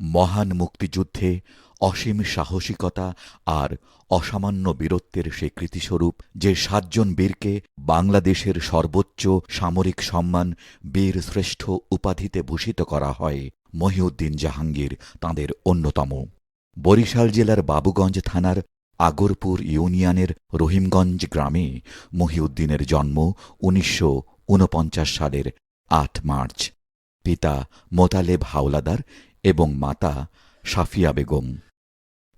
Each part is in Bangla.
মহান মুক্তিযুদ্ধে অসীম সাহসিকতা আর অসামান্য বীরত্বের স্বীকৃতিস্বরূপ যে সাতজন বীরকে বাংলাদেশের সর্বোচ্চ সামরিক সম্মান বীর শ্রেষ্ঠ উপাধিতে ভূষিত করা হয়, মহিউদ্দিন জাহাঙ্গীর তাঁদের অন্যতম। বরিশাল জেলার বাবুগঞ্জ থানার আগরপুর ইউনিয়নের রহিমগঞ্জ গ্রামে মহিউদ্দিনের জন্ম উনিশশো ঊনপঞ্চাশ সালের আট মার্চ। পিতা মোতালেব হাওলাদার এবং মাতা সাফিয়া বেগম।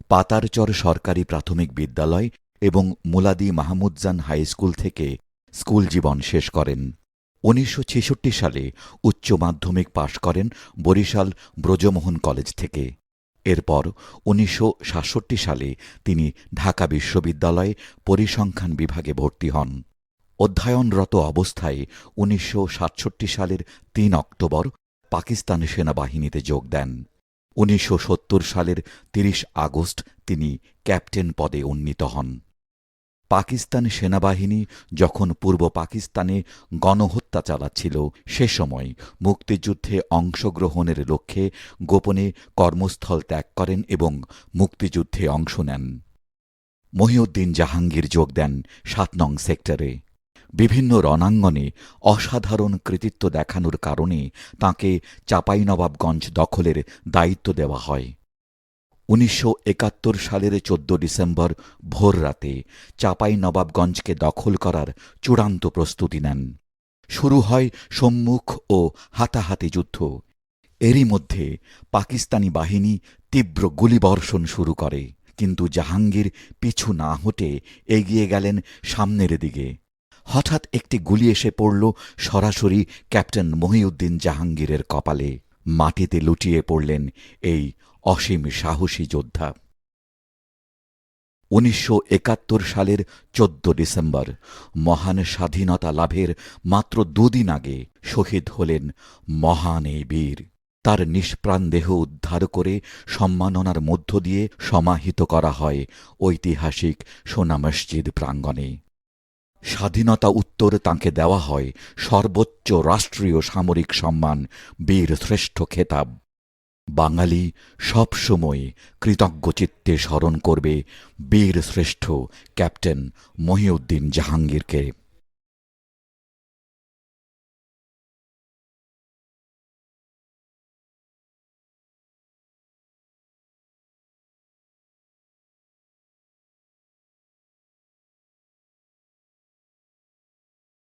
পাতারচর সরকারি প্রাথমিক বিদ্যালয় এবং মুলাদি মাহমুদজান হাইস্কুল থেকে স্কুল জীবন শেষ করেন। উনিশশো ছেষট্টি সালে উচ্চ মাধ্যমিক পাশ করেন বরিশাল ব্রজমোহন কলেজ থেকে। এরপর উনিশশো সাতষট্টি সালে তিনি ঢাকা বিশ্ববিদ্যালয়ে পরিসংখ্যান বিভাগে ভর্তি হন। অধ্যয়নরত অবস্থায় উনিশশো সাতষট্টি সালের তিন অক্টোবর পাকিস্তান সেনাবাহিনীতে যোগ দেন। উনিশশো সত্তর সালের ৩০ আগস্ট তিনি ক্যাপ্টেন পদে উন্নীত হন। পাকিস্তান সেনাবাহিনী যখন পূর্ব পাকিস্তানে গণহত্যা চালাচ্ছিল, সে সময় মুক্তিযুদ্ধে অংশগ্রহণের লক্ষ্যে গোপনে কর্মস্থল ত্যাগ করেন এবং মুক্তিযুদ্ধে অংশ নেন। মহিউদ্দিন জাহাঙ্গীর যোগ দেন সাত নং সেক্টরে। বিভিন্ন রণাঙ্গনে অসাধারণ কৃতিত্ব দেখানোর কারণে তাঁকে চাঁপাইনবাবগঞ্জ দখলের দায়িত্ব দেওয়া হয়। উনিশশো একাত্তর সালের চোদ্দ ডিসেম্বর ভোর রাতে চাঁপাইনবাবগঞ্জকে দখল করার চূড়ান্ত প্রস্তুতি নেন। শুরু হয় সম্মুখ ও হাতাহাতি যুদ্ধ। এরই মধ্যে পাকিস্তানি বাহিনী তীব্র গুলিবর্ষণ শুরু করে, কিন্তু জাহাঙ্গীর পিছু না হটে এগিয়ে গেলেন সামনের দিকে। হঠাৎ একটি গুলি এসে পড়ল সরাসরি ক্যাপ্টেন মহিউদ্দিন জাহাঙ্গীরের কপালে। মাটিতে লুটিয়ে পড়লেন এই অসীম সাহসী যোদ্ধা। উনিশশো একাত্তর সালের চোদ্দ ডিসেম্বর, মহান স্বাধীনতা লাভের মাত্র দুদিন আগে শহীদ হলেন মহান এই বীর। তার নিষ্প্রাণ দেহ উদ্ধার করে সম্মাননার মধ্য দিয়ে সমাহিত করা হয় ঐতিহাসিক সোনা মসজিদ প্রাঙ্গণে। স্বাধীনতা উত্তর তাঁকে দেওয়া হয় সর্বোচ্চ রাষ্ট্রীয় সামরিক সম্মান, বীর শ্রেষ্ঠ খেতাব। বাঙালি সবসময় কৃতজ্ঞচিত্তে স্মরণ করবে বীর শ্রেষ্ঠ ক্যাপ্টেন মহিউদ্দিন জাহাঙ্গীরকে।